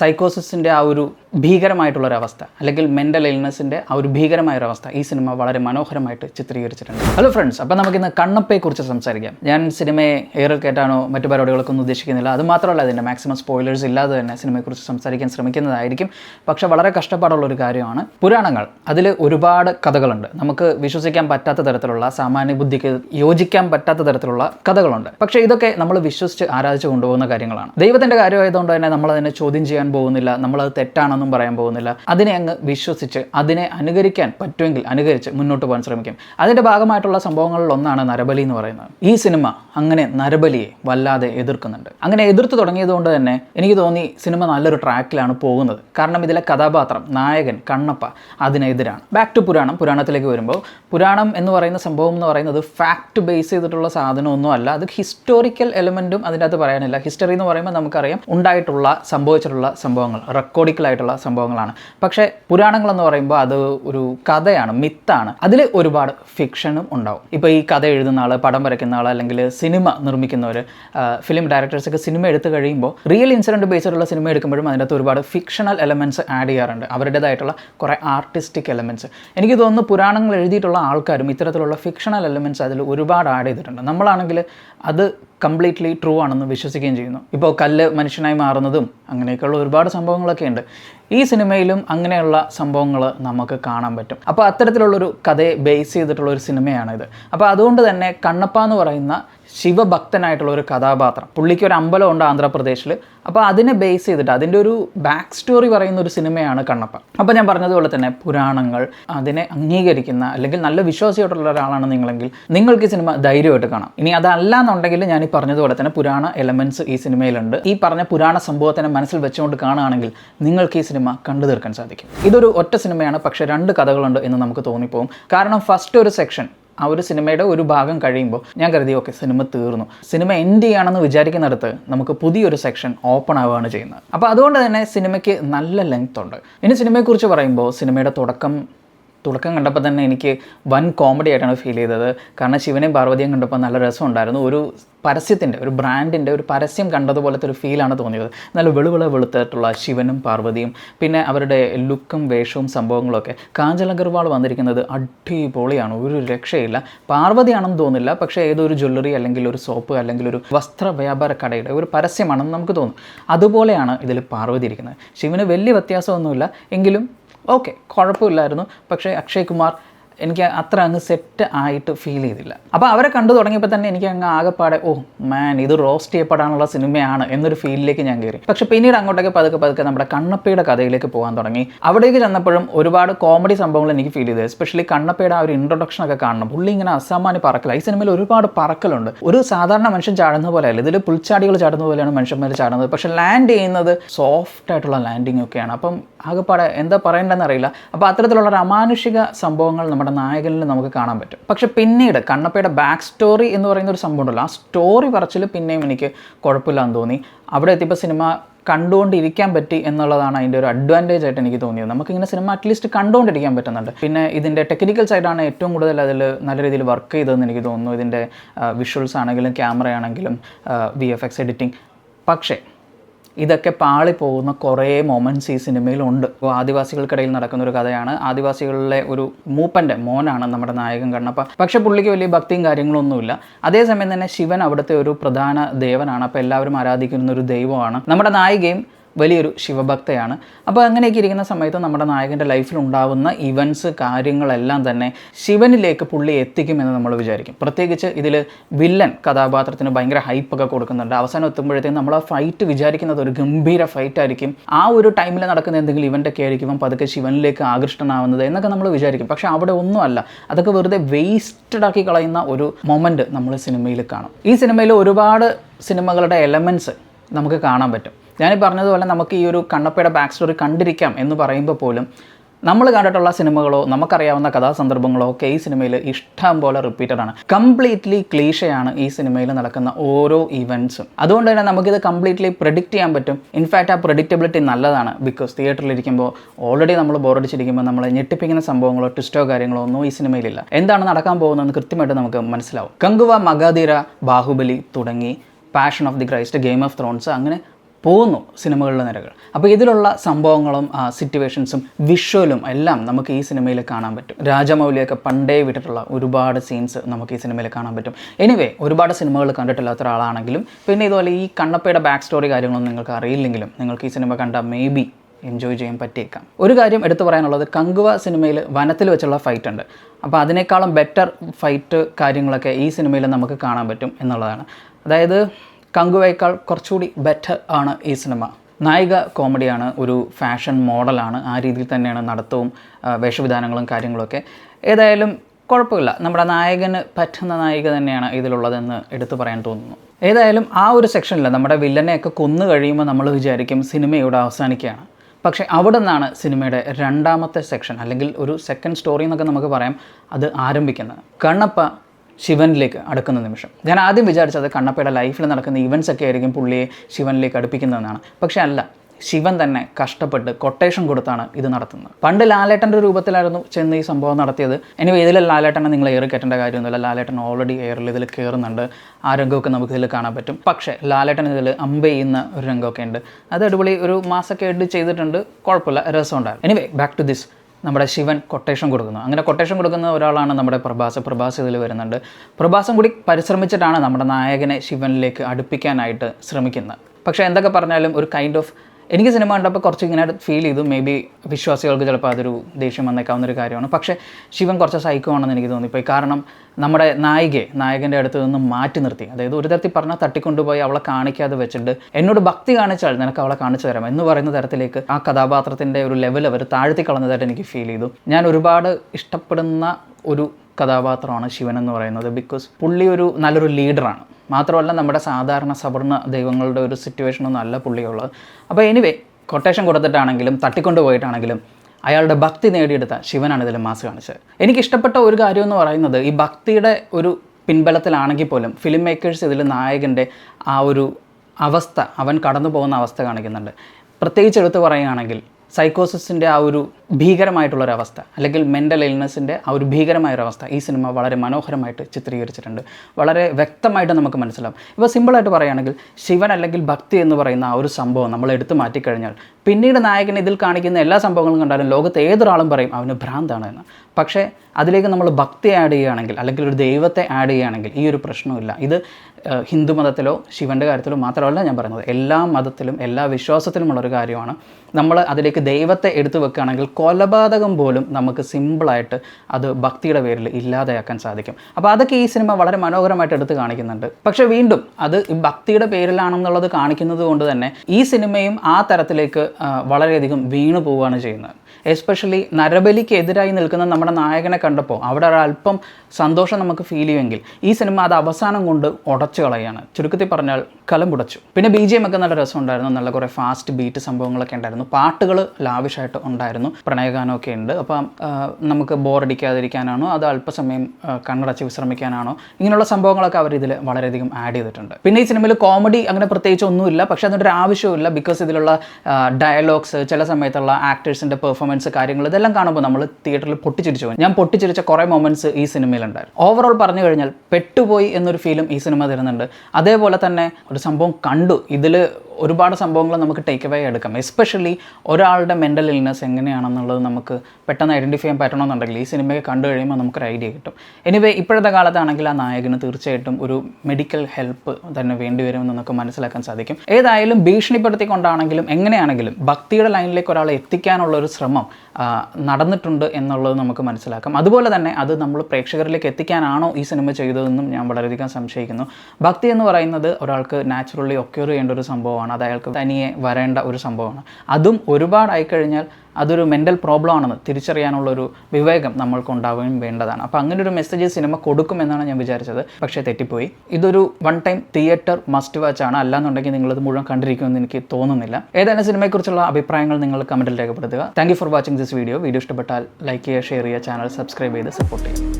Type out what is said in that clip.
സൈക്കോസിസിന്റെ ആ ഒരു ഭീകരമായിട്ടുള്ളൊരവസ്ഥ അല്ലെങ്കിൽ മെന്റൽ ഇൽനെസ്സിന്റെ ആ ഒരു ഭീകരമായൊരവസ്ഥ ഈ സിനിമ വളരെ മനോഹരമായിട്ട് ചിത്രീകരിച്ചിട്ടുണ്ട്. ഹലോ ഫ്രണ്ട്സ് അപ്പോൾ നമുക്കിന്ന് കണ്ണപ്പയെക്കുറിച്ച് സംസാരിക്കാം. ഞാൻ സിനിമയെ ഏറെ കേട്ടാണോ മറ്റു പരിപാടികൾക്കൊന്നും ഉദ്ദേശിക്കുന്നില്ല. അത് മാത്രമല്ല അതിന്റെ മാക്സിമം സ്പോയിലേഴ്സ് ഇല്ലാതെ തന്നെ സിനിമയെക്കുറിച്ച് സംസാരിക്കാൻ ശ്രമിക്കുന്നതായിരിക്കും. പക്ഷെ വളരെ കഷ്ടപ്പാടുള്ള ഒരു കാര്യമാണ് പുരാണങ്ങൾ. അതിൽ ഒരുപാട് കഥകളുണ്ട്. നമുക്ക് വിശ്വസിക്കാൻ പറ്റാത്ത തരത്തിലുള്ള സാമാന്യ ബുദ്ധിക്ക് യോജിക്കാൻ പറ്റാത്ത തരത്തിലുള്ള കഥകളുണ്ട്. പക്ഷേ ഇതൊക്കെ നമ്മൾ വിശ്വസിച്ച് ആരാധിച്ച് കൊണ്ടുപോകുന്ന കാര്യങ്ങളാണ്. ദൈവത്തിന്റെ കാര്യമായതുകൊണ്ട് തന്നെ നമ്മൾ അതിനെ ചോദ്യം ചെയ്യാൻ പോകുന്നില്ല നമ്മളത് തെറ്റാണെന്നും പറയാൻ പോകുന്നില്ല. അതിനെ അങ്ങ് വിശ്വസിച്ച് അതിനെ അനുകരിക്കാൻ പറ്റുമെങ്കിൽ അനുകരിച്ച് മുന്നോട്ട് പോകാൻ ശ്രമിക്കും. അതിന്റെ ഭാഗമായിട്ടുള്ള സംഭവങ്ങളിൽ ഒന്നാണ് നരബലി എന്ന് പറയുന്നത്. ഈ സിനിമ അങ്ങനെ നരബലിയെ വല്ലാതെ എതിർക്കുന്നുണ്ട്. അങ്ങനെ എതിർത്ത് തുടങ്ങിയതുകൊണ്ട് തന്നെ എനിക്ക് തോന്നി സിനിമ നല്ലൊരു ട്രാക്കിലാണ് പോകുന്നത്. കാരണം ഇതിലെ കഥാപാത്രം നായകൻ കണ്ണപ്പ അതിനെതിരാണ്. ബാക്ക് ടു പുരാണം പുരാണത്തിലേക്ക് വരുമ്പോൾ പുരാണം എന്ന് പറയുന്ന സംഭവം എന്ന് പറയുന്നത് ഫാക്ട് ബേസ് ചെയ്തിട്ടുള്ള സാധനമൊന്നും അല്ല. അത് ഹിസ്റ്റോറിക്കൽ എലമെന്റും അതിന്റെ അകത്ത് പറയാനില്ല. ഹിസ്റ്ററി എന്ന് പറയുമ്പോൾ നമുക്കറിയാം ഉണ്ടായിട്ടുള്ള സംഭവിച്ചിട്ടുള്ള സംഭവങ്ങൾ റെക്കോർഡിക്കലായിട്ടുള്ള സംഭവങ്ങളാണ്. പക്ഷേ പുരാണങ്ങളെന്ന് പറയുമ്പോൾ അത് ഒരു കഥയാണ് മിത്താണ്. അതിൽ ഒരുപാട് ഫിക്ഷനും ഉണ്ടാവും. ഇപ്പോൾ ഈ കഥ എഴുതുന്ന ആൾ പടം വരയ്ക്കുന്ന ആൾ അല്ലെങ്കിൽ സിനിമ നിർമ്മിക്കുന്നവർ ഫിലിം ഡയറക്ടേഴ്സൊക്കെ സിനിമ എടുത്തു കഴിയുമ്പോൾ റിയൽ ഇൻസിഡന്റ് ബേസ്ഡുള്ള സിനിമ എടുക്കുമ്പോഴും അതിനകത്ത് ഒരുപാട് ഫിക്ഷണൽ എലമെന്റ്സ് ആഡ് ചെയ്യാറുണ്ട്. അവരുടേതായിട്ടുള്ള കുറേ ആർട്ടിസ്റ്റിക് എലമെന്റ്സ് എനിക്ക് തോന്നുന്നു പുരാണങ്ങൾ എഴുതിയിട്ടുള്ള ആൾക്കാരും ഇത്തരത്തിലുള്ള ഫിക്ഷണൽ എലമെന്റ്സ് അതിൽ ഒരുപാട് ആഡ് ചെയ്തിട്ടുണ്ട്. നമ്മളാണെങ്കിൽ അത് കംപ്ലീറ്റ്ലി ട്രൂ ആണെന്ന് വിശ്വസിക്കുകയും ചെയ്യുന്നു. ഇപ്പോൾ കല്ല് മനുഷ്യനായി മാറുന്നതും അങ്ങനെയൊക്കെയുള്ള ഒരുപാട് സംഭവങ്ങളൊക്കെ ഉണ്ട്. ഈ സിനിമയിലും അങ്ങനെയുള്ള സംഭവങ്ങൾ നമുക്ക് കാണാൻ പറ്റും. അപ്പോൾ അത്തരത്തിലുള്ളൊരു കഥയെ ബേസ് ചെയ്തിട്ടുള്ള ഒരു സിനിമയാണിത്. അപ്പോൾ അതുകൊണ്ട് തന്നെ കണ്ണപ്പ എന്ന് പറയുന്ന ശിവഭക്തനായിട്ടുള്ള ഒരു കഥാപാത്രം. പുള്ളിക്ക് ഒരു അമ്പലമുണ്ട് ആന്ധ്രാപ്രദേശിൽ അപ്പോൾ അതിനെ ബേസ് ചെയ്തിട്ട് അതിന്റെ ഒരു ബാക്ക് സ്റ്റോറി പറയുന്ന ഒരു സിനിമയാണ് കണ്ണപ്പ അപ്പോൾ ഞാൻ പറഞ്ഞതുപോലെ തന്നെ പുരാണങ്ങൾ അതിനെ അംഗീകരിക്കുന്ന അല്ലെങ്കിൽ നല്ല വിശ്വാസിയായിട്ടുള്ള ഒരാളാണ് നിങ്ങളെങ്കിൽ നിങ്ങൾക്ക് ഈ സിനിമ ധൈര്യമായിട്ട് കാണാം. ഇനി അതല്ല എന്നുണ്ടെങ്കിൽ ഞാൻ ഈ പറഞ്ഞതുപോലെ തന്നെ പുരാണ എലമെന്റ്സ് ഈ സിനിമയിലുണ്ട്. ഈ പറഞ്ഞ പുരാണ സംഭവത്തിനെ മനസ്സിൽ വെച്ചുകൊണ്ട് കാണുകയാണെങ്കിൽ നിങ്ങൾക്ക് ഈ സിനിമ കണ്ടു തീർക്കാൻ സാധിക്കും. ഇതൊരു ഒറ്റ സിനിമയാണ് പക്ഷേ രണ്ട് കഥകളുണ്ട് എന്ന് നമുക്ക് തോന്നിപ്പോകും കാരണം ഫസ്റ്റ് ഒരു സെക്ഷൻ ആ ഒരു സിനിമയുടെ ഒരു ഭാഗം കഴിയുമ്പോൾ ഞാൻ കരുതി ഓക്കെ സിനിമ തീർന്നു. സിനിമ എൻഡ് ചെയ്യണമെന്ന് വിചാരിക്കുന്നിടത്ത് നമുക്ക് പുതിയൊരു സെക്ഷൻ ഓപ്പൺ ആവുകയാണ് ചെയ്യുന്നത്. അപ്പോൾ അതുകൊണ്ട് തന്നെ സിനിമയ്ക്ക് നല്ല ലെങ്ത് ഉണ്ട്. ഇനി സിനിമയെക്കുറിച്ച് പറയുമ്പോൾ സിനിമയുടെ തുടക്കം തുടക്കം കണ്ടപ്പോൾ തന്നെ എനിക്ക് വൻ കോമഡി ആയിട്ടാണ് ഫീൽ ചെയ്തത്. കാരണം ശിവനെയും പാർവതിയും കണ്ടപ്പോൾ നല്ല രസമുണ്ടായിരുന്നു. ഒരു പരസ്യത്തിന്റെ ഒരു ബ്രാൻഡിന്റെ ഒരു പരസ്യം കണ്ടതുപോലത്തെ ഒരു ഫീലാണ് തോന്നിയത്. നല്ല വെളുവിള വെളുത്തിട്ടുള്ള ശിവനും പാർവതിയും പിന്നെ അവരുടെ ലുക്കും വേഷവും സംഭവങ്ങളൊക്കെ. കാഞ്ചൽ അഗർവാൾ വന്നിരിക്കുന്നത് അടിപൊളിയാണ് ഒരു രക്ഷയില്ല. പാർവതിയാണെന്ന് തോന്നില്ല പക്ഷേ ഏതോ ഒരു ജ്വല്ലറി അല്ലെങ്കിൽ ഒരു സോപ്പ് അല്ലെങ്കിൽ ഒരു വസ്ത്ര വ്യാപാര കടയുടെ ഒരു പരസ്യമാണെന്ന് നമുക്ക് തോന്നും. അതുപോലെയാണ് ഇതിൽ പാർവതി ഇരിക്കുന്നത്. ശിവന് വലിയ വ്യത്യാസമൊന്നുമില്ല എങ്കിലും ഓക്കെ കുഴപ്പമില്ലായിരുന്നു. പക്ഷേ അക്ഷയ് കുമാർ എനിക്ക് അത്ര അങ്ങ് സെറ്റ് ആയിട്ട് ഫീൽ ചെയ്തില്ല. അപ്പോൾ അവരെ കണ്ടു തുടങ്ങിയപ്പോൾ തന്നെ എനിക്ക് അങ്ങ് ആകെപ്പാടെ ഓ മാൻ ഇത് റോസ്റ്റ് ചെയ്യപ്പെടാനുള്ള സിനിമയാണ് എന്നൊരു ഫീലിലേക്ക് ഞാൻ കയറി പക്ഷെ പിന്നീട് അങ്ങോട്ടേക്ക് പതുക്കെ പതുക്കെ നമ്മുടെ കണ്ണപ്പയുടെ കഥയിലേക്ക് പോകാൻ തുടങ്ങി. അവിടേക്ക് ചെന്നപ്പോഴും ഒരുപാട് കോമഡി സംഭവങ്ങൾ എനിക്ക് ഫീൽ ചെയ്തത് എസ്പെഷ്യലി കണ്ണപ്പയുടെ ആ ഒരു ഇൻട്രൊഡക്ഷൻ ഒക്കെ കാണണം പുള്ളി ഇങ്ങനെ അസാമാന്യ പറക്കല. ഈ സിനിമയിൽ ഒരുപാട് പറക്കലുണ്ട്. ഒരു സാധാരണ മനുഷ്യൻ ചാടുന്ന പോലെയല്ല. ഇതിൽ പുൽച്ചാടികൾ ചാടുന്ന പോലെയാണ് മനുഷ്യന്മാർ ചാടുന്നത്. പക്ഷെ ലാൻഡ് ചെയ്യുന്നത് സോഫ്റ്റ് ആയിട്ടുള്ള ലാൻഡിങ് ഒക്കെയാണ്. അപ്പം ആകെപ്പാടെ എന്താ പറയേണ്ടതെന്ന് അറിയില്ല. അപ്പോൾ അത്തരത്തിലുള്ള ഒരു അമാനുഷിക സംഭവങ്ങൾ നമ്മുടെ നായകനിൽ നമുക്ക് കാണാൻ പറ്റും. പക്ഷെ പിന്നീട് കണ്ണപ്പയുടെ ബാക്ക് സ്റ്റോറി എന്ന് പറയുന്ന ഒരു സംഭവം ഉണ്ടല്ലോ. ആ സ്റ്റോറി പറച്ചിൽ പിന്നെയും എനിക്ക് കുഴപ്പമില്ലാന്ന് തോന്നി. അവിടെ എത്തിയപ്പോൾ സിനിമ കണ്ടുകൊണ്ടിരിക്കാൻ പറ്റി എന്നുള്ളതാണ് അതിന്റെ ഒരു അഡ്വാന്റേജ് ആയിട്ട് എനിക്ക് തോന്നിയത്. നമുക്കിങ്ങനെ സിനിമ അറ്റ്ലീസ്റ്റ് കണ്ടുകൊണ്ടിരിക്കാൻ പറ്റുന്നുണ്ട്. പിന്നെ ഇതിന്റെ ടെക്നിക്കൽ സൈഡാണ് ഏറ്റവും കൂടുതൽ അതിൽ നല്ല രീതിയിൽ വർക്ക് ചെയ്തതെന്ന് എനിക്ക് തോന്നുന്നു. ഇതിന്റെ വിഷ്വൽസ് ആണെങ്കിലും ക്യാമറ ആണെങ്കിലും വി എഫ് എക്സ് എഡിറ്റിംഗ് പക്ഷേ ഇതൊക്കെ പാളിപ്പോകുന്ന കുറേ മൊമെന്റ്സ് ഈ സിനിമയിലുണ്ട് അപ്പോൾ ആദിവാസികൾക്കിടയിൽ നടക്കുന്ന ഒരു കഥയാണ്. ആദിവാസികളിലെ ഒരു മൂപ്പന്റെ മോനാണ് നമ്മുടെ നായകൻ കണ്ണപ്പ. പക്ഷേ പുള്ളിക്ക് വലിയ ഭക്തിയും കാര്യങ്ങളൊന്നുമില്ല. അതേസമയം തന്നെ ശിവൻ അവിടുത്തെ ഒരു പ്രധാന ദേവനാണ്. അപ്പോൾ എല്ലാവരും ആരാധിക്കുന്ന ഒരു ദൈവമാണ്. നമ്മുടെ നായികയും വലിയൊരു ശിവഭക്തയാണ്. അപ്പോൾ അങ്ങനെയൊക്കെ ഇരിക്കുന്ന സമയത്ത് നമ്മുടെ നായകന്റെ ലൈഫിൽ ഉണ്ടാവുന്ന ഇവന്റ്സ് കാര്യങ്ങളെല്ലാം തന്നെ ശിവനിലേക്ക് പുള്ളി എത്തിക്കുമെന്ന് നമ്മൾ വിചാരിക്കും. പ്രത്യേകിച്ച് ഇതിൽ വില്ലൻ കഥാപാത്രത്തിന് ഭയങ്കര ഹൈപ്പൊക്കെ കൊടുക്കുന്നുണ്ട്. അവസാനം എത്തുമ്പോഴത്തേക്കും നമ്മൾ ആ ഫൈറ്റ് വിചാരിക്കുന്നത് ഒരു ഗംഭീര ഫൈറ്റ് ആയിരിക്കും. ആ ഒരു ടൈമിൽ നടക്കുന്ന എന്തെങ്കിലും ഇവന്റൊക്കെ ആയിരിക്കും പതുക്കെ ശിവനിലേക്ക് ആകൃഷ്ടനാവുന്നത് എന്നൊക്കെ നമ്മൾ വിചാരിക്കും. പക്ഷേ അവിടെ ഒന്നുമല്ല അതൊക്കെ വെറുതെ വേസ്റ്റഡ് ആക്കി കളയുന്ന ഒരു മൊമെന്റ് നമ്മൾ സിനിമയിൽ കാണും. ഈ സിനിമയിൽ ഒരുപാട് സിനിമകളുടെ എലമെന്റ്സ് നമുക്ക് കാണാൻ പറ്റും. ഞാൻ പറഞ്ഞതുപോലെ നമുക്ക് ഈ ഒരു കണ്ണപ്പയുടെ ബാക്ക് സ്റ്റോറി കണ്ടിരിക്കാം എന്ന് പറയുമ്പോൾ പോലും നമ്മൾ കണ്ടിട്ടുള്ള സിനിമകളോ നമുക്കറിയാവുന്ന കഥാസന്ദർഭങ്ങളോ ഒക്കെ ഈ സിനിമയിൽ ഇഷ്ടം പോലെ റിപ്പീറ്റഡ് ആണ്. കംപ്ലീറ്റ്ലി ക്ലീഷയാണ് ഈ സിനിമയിൽ നടക്കുന്ന ഓരോ ഇവന്റ്സും അതുകൊണ്ട് തന്നെ നമുക്കിത് കംപ്ലീറ്റ്ലി പ്രെഡിക്റ്റ് ചെയ്യാൻ പറ്റും. ഇൻഫാക്റ്റ് ആ പ്രഡിക്റ്റബിലിറ്റി നല്ലതാണ്. ബിക്കോസ് തിയേറ്ററിലിരിക്കുമ്പോൾ ഓൾറെഡി നമ്മൾ ബോറടിച്ചിരിക്കുമ്പോൾ നമ്മൾ ഞെട്ടിപ്പിക്കുന്ന സംഭവങ്ങളോ ട്വിസ്റ്റോ കാര്യങ്ങളോ ഒന്നും ഈ സിനിമയിലില്ല. എന്താണ് നടക്കാൻ പോകുന്നതെന്ന് കൃത്യമായിട്ട് നമുക്ക് മനസ്സിലാവും. കങ്കുവ മഗാധീര ബാഹുബലി തുടങ്ങി Passion of the Christ Game of Thrones അങ്ങനെ പോകുന്നു സിനിമകളിലെ നിരകൾ. അപ്പോൾ ഇതിലുള്ള സംഭവങ്ങളും സിറ്റുവേഷൻസും വിഷ്വലും എല്ലാം നമുക്ക് ഈ സിനിമയിൽ കാണാൻ പറ്റും. രാജമൗലിയൊക്കെ പണ്ടേ വിട്ടിട്ടുള്ള ഒരുപാട് സീൻസ് നമുക്ക് ഈ സിനിമയിൽ കാണാൻ പറ്റും. എനിവേ ഒരുപാട് സിനിമകൾ കണ്ടിട്ടില്ലാത്ത ഒരാളാണെങ്കിലും പിന്നെ ഇതുപോലെ ഈ കണ്ണപ്പയുടെ ബാക്ക് സ്റ്റോറി കാര്യങ്ങളൊന്നും നിങ്ങൾക്ക് അറിയില്ലെങ്കിലും നിങ്ങൾക്ക് ഈ സിനിമ കണ്ട മേ ബി എൻജോയ് ചെയ്യാൻ പറ്റിയേക്കാം. ഒരു കാര്യം എടുത്തു പറയാനുള്ളത് കങ്കുവ സിനിമയിൽ വനത്തിൽ വെച്ചുള്ള ഫൈറ്റ് ഉണ്ട്. അപ്പോൾ അതിനേക്കാളും ബെറ്റർ ഫൈറ്റ് കാര്യങ്ങളൊക്കെ ഈ സിനിമയിൽ നമുക്ക് കാണാൻ പറ്റും എന്നുള്ളതാണ്. അതായത് കങ്കുവയേക്കാൾ കുറച്ചുകൂടി ബെറ്റർ ആണ് ഈ സിനിമ. നായിക കോമഡിയാണ് ഒരു ഫാഷൻ മോഡലാണ്. ആ രീതിയിൽ തന്നെയാണ് നടത്തവും വേഷവിധാനങ്ങളും കാര്യങ്ങളൊക്കെ. ഏതായാലും കുഴപ്പമില്ല. നമ്മുടെ നായകന് പറ്റുന്ന നായിക തന്നെയാണ് ഇതിലുള്ളതെന്ന് എടുത്തു പറയാൻ തോന്നുന്നു. ഏതായാലും ആ ഒരു സെക്ഷനിൽ നമ്മുടെ വില്ലനെയൊക്കെ കൊന്നു കഴിയുമ്പോൾ നമ്മൾ വിചാരിക്കും സിനിമ ഇവിടെ അവസാനിക്കുകയാണ്. പക്ഷേ അവിടെ നിന്നാണ് സിനിമയുടെ രണ്ടാമത്തെ സെക്ഷൻ അല്ലെങ്കിൽ ഒരു സെക്കൻഡ് സ്റ്റോറി എന്നൊക്കെ നമുക്ക് പറയാം അത് ആരംഭിക്കുന്നത്. കണ്ണപ്പ ശിവനിലേക്ക് അടുക്കുന്ന നിമിഷം. ഞാൻ ആദ്യം വിചാരിച്ചത് കണ്ണപ്പയുടെ ലൈഫിൽ നടക്കുന്ന ഇവന്റ്സ് ഒക്കെ ആയിരിക്കും പുള്ളിയെ ശിവനിലേക്ക് അടുപ്പിക്കുന്നതെന്നാണ്. പക്ഷേ അല്ല ശിവൻ തന്നെ കഷ്ടപ്പെട്ട് കൊട്ടേഷൻ കൊടുത്താണ് ഇത് നടത്തുന്നത്. പണ്ട് ലാലേട്ടന്റെ രൂപത്തിലായിരുന്നു ചെന്ന് ഈ സംഭവം നടത്തിയത്. ഇനി ഇതിൽ ലാലേട്ടനെ നിങ്ങൾ ഏറി കയറ്റേണ്ട കാര്യമൊന്നുമില്ല. ലാലേട്ടൻ ഓൾറെഡി എയറിൽ ഇതിൽ കയറുന്നുണ്ട് ആ രംഗമൊക്കെ നമുക്ക് ഇതിൽ കാണാൻ പറ്റും. പക്ഷേ ലാലേട്ടൻ ഇതിൽ അമ്പ ചെയ്യുന്ന ഒരു രംഗമൊക്കെ ഉണ്ട്. അത് അടിപൊളി ഒരു മാസമൊക്കെ ആയിട്ട് ചെയ്തിട്ടുണ്ട്. കുഴപ്പമില്ല രസമുണ്ടായിരുന്നു. എനിവേ ബാക്ക് ടു ദിസ് നമ്മുടെ ശിവൻ കൊട്ടേഷൻ കൊടുക്കുന്നു. അങ്ങനെ കൊട്ടേഷൻ കൊടുക്കുന്ന ഒരാളാണ് നമ്മുടെ പ്രഭാസ്. പ്രഭാസ് ഇതിൽ വരുന്നുണ്ട്. പ്രഭാസം കൂടി പരിശ്രമിച്ചിട്ടാണ് നമ്മുടെ നായകനെ ശിവനിലേക്ക് അടുപ്പിക്കാനായിട്ട് ശ്രമിക്കുന്നത്. പക്ഷേ എന്തൊക്കെ പറഞ്ഞാലും ഒരു കൈൻഡ് ഓഫ് എനിക്ക് സിനിമ കണ്ടപ്പോൾ കുറച്ച് ഇങ്ങനെ ഫീൽ ചെയ്തു. മേ ബി വിശ്വാസികൾക്ക് ചിലപ്പോൾ അതൊരു ദേഷ്യം വന്നേക്കാവുന്ന ഒരു കാര്യമാണ്. പക്ഷേ ശിവൻ കുറച്ച് സൈക്കോ ആണെന്ന് എനിക്ക് തോന്നിപ്പോയി. കാരണം നമ്മുടെ നായികയെ നായകന്റെ അടുത്ത് നിന്ന് മാറ്റി നിർത്തി. അതായത് ഒരു തരത്തിൽ പറഞ്ഞാൽ തട്ടിക്കൊണ്ടുപോയി അവളെ കാണിക്കാതെ വെച്ചിട്ട് എന്നോട് ഭക്തി കാണിച്ചാൽ നിനക്ക് അവളെ കാണിച്ചു തരാം എന്ന് പറയുന്ന തരത്തിലേക്ക് ആ കഥാപാത്രത്തിന്റെ ഒരു ലെവൽ അവർ താഴ്ത്തി കളഞ്ഞതായിട്ട് എനിക്ക് ഫീൽ ചെയ്തു. ഞാൻ ഒരുപാട് ഇഷ്ടപ്പെടുന്ന ഒരു കഥാപാത്രമാണ് ശിവൻ എന്ന് പറയുന്നത്. ബിക്കോസ് പുള്ളി ഒരു നല്ലൊരു ലീഡറാണ് മാത്രമല്ല നമ്മുടെ സാധാരണ സവർണ ദൈവങ്ങളുടെ ഒരു സിറ്റുവേഷനൊന്നും അല്ല പുള്ളിയുള്ളത്. അപ്പോൾ എനിവേ കൊട്ടേഷൻ കൊടുത്തിട്ടാണെങ്കിലും തട്ടിക്കൊണ്ട് പോയിട്ടാണെങ്കിലും അയാളുടെ ഭക്തി നേടിയെടുത്ത ശിവനാണ് ഇതിൽ മാസ് കാണിച്ചത്. എനിക്കിഷ്ടപ്പെട്ട ഒരു കാര്യം എന്ന് പറയുന്നത് ഈ ഭക്തിയുടെ ഒരു പിൻബലത്തിലാണെങ്കിൽ പോലും ഫിലിം മേക്കേഴ്സ് ഇതിൽ നായകന്റെ ആ ഒരു അവസ്ഥ അവൻ കടന്നു പോകുന്ന അവസ്ഥ കാണിക്കുന്നുണ്ട്. പ്രത്യേകിച്ച് എടുത്ത് പറയുകയാണെങ്കിൽ സൈക്കോസിന്റെ ആ ഒരു ഭീകരമായിട്ടുള്ളൊരവസ്ഥ അല്ലെങ്കിൽ മെന്റൽ ഇൽനെസ്സിന്റെ ആ ഒരു ഭീകരമായൊരവസ്ഥ ഈ സിനിമ വളരെ മനോഹരമായിട്ട് ചിത്രീകരിച്ചിട്ടുണ്ട്. വളരെ വ്യക്തമായിട്ട് നമുക്ക് മനസ്സിലാവും. ഇപ്പോൾ സിമ്പിളായിട്ട് പറയുകയാണെങ്കിൽ ശിവൻ അല്ലെങ്കിൽ ഭക്തി എന്ന് പറയുന്ന ആ ഒരു സംഭവം നമ്മൾ എടുത്തു മാറ്റിക്കഴിഞ്ഞാൽ പിന്നീട് നായകൻ ഇതിൽ കാണിക്കുന്ന എല്ലാ സംഭവങ്ങളും കണ്ടാലും ലോകത്ത് ഏതൊരാളും പറയും അവന് ഭ്രാന്താണ് എന്ന്. പക്ഷേ അതിലേക്ക് നമ്മൾ ഭക്തി ആഡ് ചെയ്യുകയാണെങ്കിൽ അല്ലെങ്കിൽ ഒരു ദൈവത്തെ ആഡ് ചെയ്യുകയാണെങ്കിൽ ഈ ഒരു പ്രശ്നമില്ല ഇത് ഹിന്ദു മതത്തിലോ ശിവന്റെ കാര്യത്തിലോ മാത്രമല്ല ഞാൻ പറയുന്നത് എല്ലാ മതത്തിലും എല്ലാ വിശ്വാസത്തിലുമുള്ള ഒരു കാര്യമാണ്. നമ്മൾ അതിലേക്ക് ദൈവത്തെ എടുത്തു വെക്കുകയാണെങ്കിൽ കൊലപാതകം പോലും നമുക്ക് സിമ്പിളായിട്ട് അത് ഭക്തിയുടെ പേരിൽ ഇല്ലാതെയാക്കാൻ സാധിക്കും. അപ്പോൾ അതൊക്കെ ഈ സിനിമ വളരെ മനോഹരമായിട്ട് എടുത്ത് കാണിക്കുന്നുണ്ട്. പക്ഷേ വീണ്ടും അത് ഭക്തിയുടെ പേരിലാണെന്നുള്ളത് കാണിക്കുന്നത് കൊണ്ട് തന്നെ ഈ സിനിമയും ആ തരത്തിലേക്ക് വളരെയധികം വീണു പോവുകയാണ് ചെയ്യുന്നത്. എസ്പെഷ്യലി നരബലിക്കെതിരായി നിൽക്കുന്ന നമ്മുടെ നായകനെ കണ്ടപ്പോൾ അവിടെ ഒരല്പം സന്തോഷം നമുക്ക് ഫീൽ ചെയ്യുമെങ്കിൽ ഈ സിനിമ അത് അവസാനം കൊണ്ട് ഉടച്ചു കളയാണ്. ചുരുക്കത്തിൽ പറഞ്ഞാൽ കലം പുടച്ചു പിന്നെ ബി ജി എം ഒക്കെ നല്ല രസം ഉണ്ടായിരുന്നു നല്ല കുറേ ഫാസ്റ്റ് ബീറ്റ് സംഭവങ്ങളൊക്കെ ഉണ്ടായിരുന്നു. പാട്ടുകൾ ലാവിഷായിട്ട് ഉണ്ടായിരുന്നു. പ്രണയഗാനമൊക്കെ ഉണ്ട്. അപ്പം നമുക്ക് ബോറടിക്കാതിരിക്കാനാണോ അത് അല്പസമയം കണ്ണടച്ച് വിശ്രമിക്കാനാണോ? ഇങ്ങനെയുള്ള സംഭവങ്ങളൊക്കെ അവർ ഇതിൽ വളരെയധികം ആഡ് ചെയ്തിട്ടുണ്ട്. പിന്നെ ഈ സിനിമയിൽ കോമഡി അങ്ങനെ പ്രത്യേകിച്ച് ഒന്നുമില്ല. പക്ഷെ അതിന്റെ ഒരു ആവശ്യമില്ല ബിക്കോസ് ഇതിലുള്ള ഡയലോഗ്സ് ചില സമയത്തുള്ള ആക്ടേഴ്സിന്റെ പെർഫോമൻസ് കാര്യങ്ങൾ ഇതെല്ലാം കാണുമ്പോൾ നമ്മൾ തിയേറ്ററിൽ പൊട്ടിച്ചിരിച്ചു പോകും. ഞാൻ പൊട്ടിച്ചിരിച്ച കുറേ മൊമെന്റ്സ് ഈ സിനിമയിലുണ്ടായിരുന്നു ഓവറോൾ പറഞ്ഞു കഴിഞ്ഞാൽ പെട്ടുപോയി എന്നൊരു ഫീലും ഈ സിനിമ തരുന്നുണ്ട്. അതേപോലെ തന്നെ ഒരു സംഭവം കണ്ടു. ഇതിൽ ഒരുപാട് സംഭവങ്ങൾ നമുക്ക് ടേക്ക് അവേ എടുക്കാം. എസ്പെഷ്യലി ഒരാളുടെ മെന്റൽ ഇൽനെസ് എങ്ങനെയാണെന്നുള്ളത് നമുക്ക് പെട്ടെന്ന് ഐഡന്റിഫൈ ചെയ്യാൻ പറ്റണമെന്നുണ്ടെങ്കിൽ ഈ സിനിമയെ കണ്ടു കഴിയുമ്പോൾ നമുക്കൊരു ഐഡിയ കിട്ടും. എനിവേ ഇപ്പോഴത്തെ കാലത്താണെങ്കിൽ ആ നായകന് തീർച്ചയായിട്ടും ഒരു മെഡിക്കൽ ഹെൽപ്പ് തന്നെ വേണ്ടി വരുമെന്ന് നമുക്ക് മനസ്സിലാക്കാൻ സാധിക്കും. ഏതായാലും ഭീഷണിപ്പെടുത്തിക്കൊണ്ടാണെങ്കിലും എങ്ങനെയാണെങ്കിലും ഭക്തിയുടെ ലൈനിലേക്ക് ഒരാളെ എത്തിക്കാനുള്ള ഒരു ശ്രമം നടന്നിട്ടുണ്ട് എന്നുള്ളത് നമുക്ക് മനസ്സിലാക്കാം. അതുപോലെ തന്നെ അത് നമ്മൾ പ്രേക്ഷകരിലേക്ക് എത്തിക്കാനാണോ ഈ സിനിമ ചെയ്തതെന്നും ഞാൻ വളരെയധികം സംശയിക്കുന്നു. ഭക്തി എന്ന് പറയുന്നത് ഒരാൾക്ക് നാച്ചുറലി ഒക്യൂർ ചെയ്യേണ്ട ഒരു സംഭവമാണ്. അത് അയാൾക്ക് തനിയെ വരേണ്ട ഒരു സംഭവമാണ്. അതും ഒരുപാടായി കഴിഞ്ഞാൽ അതൊരു മെന്റൽ പ്രോബ്ലം ആണെന്ന് തിരിച്ചറിയാനുള്ള ഒരു വിവേകം നമ്മൾക്ക് ഉണ്ടാവുകയും വേണ്ടതാണ്. അപ്പോൾ അങ്ങനെ ഒരു മെസ്സേജ് സിനിമ കൊടുക്കുമെന്നാണ് ഞാൻ വിചാരിച്ചത്. പക്ഷേ തെറ്റിപ്പോയി. ഇതൊരു one time theatre must watch ആണ്. അല്ലാന്നുണ്ടെങ്കിൽ നിങ്ങളത് മുഴുവൻ കണ്ടിരിക്കുമെന്ന് എനിക്ക് തോന്നുന്നില്ല. ഏതായാലും സിനിമയെക്കുറിച്ചുള്ള അഭിപ്രായങ്ങൾ നിങ്ങൾ കമന്റിൽ രേഖപ്പെടുത്തുക. Thank for watching this video video ഇഷ്ടപ്പെട്ടാൽ ലൈക്ക് ചെയ്യുക ഷെയർ ചെയ്യുക ചാനൽ സബ്സ്ക്രൈബ് ചെയ്ത് സപ്പോർട്ട് ചെയ്യുക.